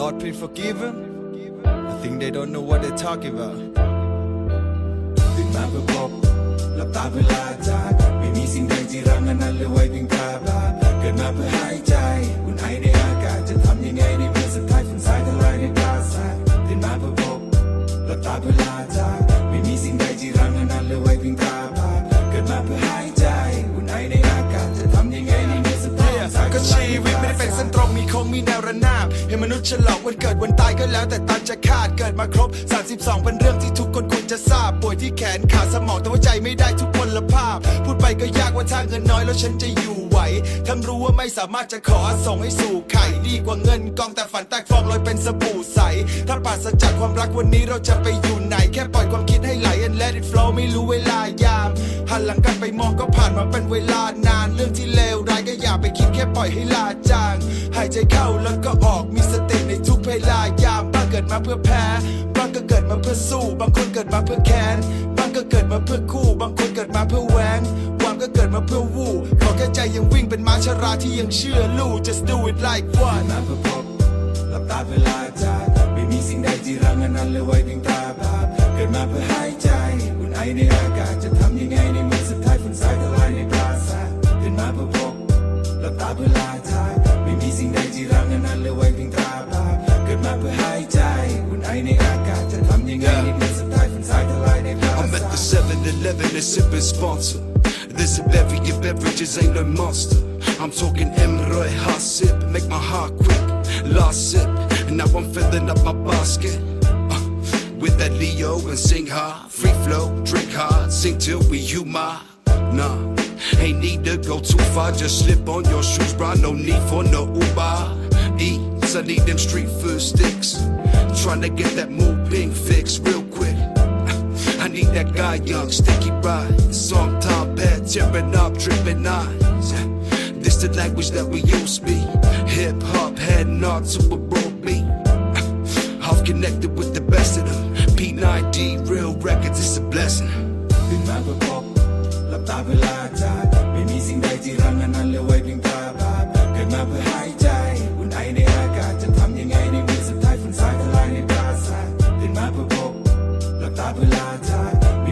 Lord, please forgive them. I think they don't know what they're talking about. ตื่นมาเพื่อพบหลับตาเพื่อลาจากไม่มีสิ่งใดที่รังอันนั้นเหลยไว้เพียงตาบาเกิดมาเพื่อหายใจอุ่นไอในอากาศจะทำยังไงในเมื่อสุดท้ายฝุ่นสายทลายในปราสาทตื่นมาเพื่อพบหลับตาเพื่อลาจาก มีโค้งมีแนวระนาบให้มนุษย์ฉลองวันเกิดวันตายก็แล้วแต่ตันจะคาดเกิดมาครบ 32 เป็นเรื่องที่ทุกคนควรจะทราบ ป่วยที่แขนขาสมองแต่ว่าใจไม่ได้ทุกพลภาพ พูดไปก็ยากว่าถ้าเงินน้อยแล้วฉันจะอยู่ไหวทั้งรู้ว่าไม่สามารถจะขอส่งให้สู่ไข่ดีกว่าเงินกองแต่ฝันแตกฟองลอยเป็นสบู่ใส ถ้าปราศจากความรักวันนี้เราจะไปอยู่ไหน แค่ปล่อยความคิดให้ไหล and let it flow ไม่รู้เวลายามหันหลังกลับไปมองก็ผ่านมาเป็นเวลานานเรื่องที่เล ไปคิดแค่ปล่อยให้ลาจาง หายใจเข้าแล้วก็ออกมีสติในทุกเวลายามบางเกิดมาเพื่อแพ้บางก็เกิดมาเพื่อสู้ บางคนเกิดมาเพื่อแค้นบางก็เกิดมาเพื่อคู่ บางคนเกิดมาเพื่อแหวงหวังก็เกิดมาเพื่อวู่ขอแค่ใจยังวิ่งเป็นม้าชราที่ยังเชื่อลู่ just do it like one มาเพื่อพบหลับตาเพื่อลาจากไม่มีสิ่งใดที่รังอันนั้นเลยไว้เพียงตาบาปเกิดมาเพื่อหายใจอุ่นไอในอากาศจะทำยังไงในเมื่อสุดท้ายฝนสาย เพื่อลาจากไม่มีสิ่งใดที่รังอันนั้นเหลยไว้เพียงตาบาปเกิดมาเพื่อหายใจอุ่นไอในอากาศจะทำยังไงในเมื่อสุดท้ายฝุ่นสายทลายในปรา I'm at สา the ท 7 Eleven and sipping sponsor. This a bevy of beverages, ain't no monster. I'm talking Emroy, hot sip, make my heart quick. Last sip, and now I'm filling up my basket. Uh, with that Leo and sing hard, free flow, drink hard, sing till we human. Nah, ain't need to go too far, just slip on your shoes, bro. No need for no Uber. Eats, I need them street food sticks. Trying to get that move being fixed real quick. I need that guy young, sticky ride. Sometime bad, tearing up, dripping eyes. This the language that we use speak. Hip hop, heading on to a broad beat. I've connected with the best of them. P9D, real records, it's a blessing.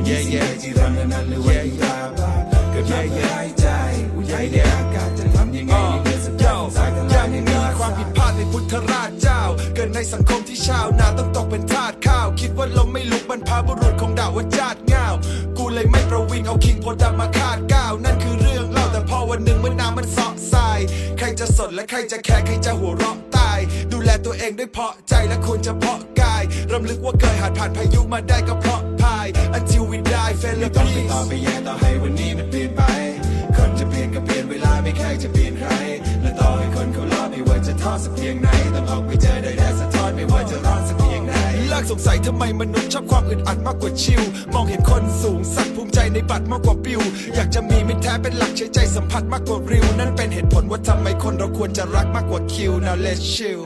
จากไม่มีสิ่งใดที่รันนั้นหลยไว้เพียงตาบาเกิดมาเพื่อหายใจอุ่นไอในอากาศจะทำยังไงในเมื่อสุดท้ายฝุ่นสายทลายในมีความผิดพลาดในพุทธราชเจ้า เกิดในสังคมที่ชาวนาต้องตกเป็นทาสข้าว คิดว่าลมไม่ลุกบรรพบุรุษของดาวว่าจาดง่ากูเลยไม่ประวิงเอาคิงโพดำมาคาดก้าวนั่นคือเรื่องเล่าแต่พอวันหนึ่งเมื่อน้ำมันเสาะทรายใครจะสนและใครจะแคร์ใครจะหัวเราะตาย ดูแลตัวเองด้วยเพาะใจและควรจะเพาะกายรำลึกว่าเคยผ่านผ่านพายุมาได้ก็เพราะพาย อนสักเพียงไหนต้องออกไปเจอได้แดดสะท้อนไม่ว่าจะร้อนสักเพียงไหนลากสงสัยทำไมมนุษย์ชอบความอึดอัดมากกว่าชิลมองเห็นคนสูงสักภูมิใจในบัตรมากกว่าบิว อยากจะมีมิตรแท้เป็นหลักใช้ใจสัมผัสมากกว่าริว นั่นเป็นเหตุผลว่าทำไมคนเราควรจะรักมากกว่าคิว now let's chill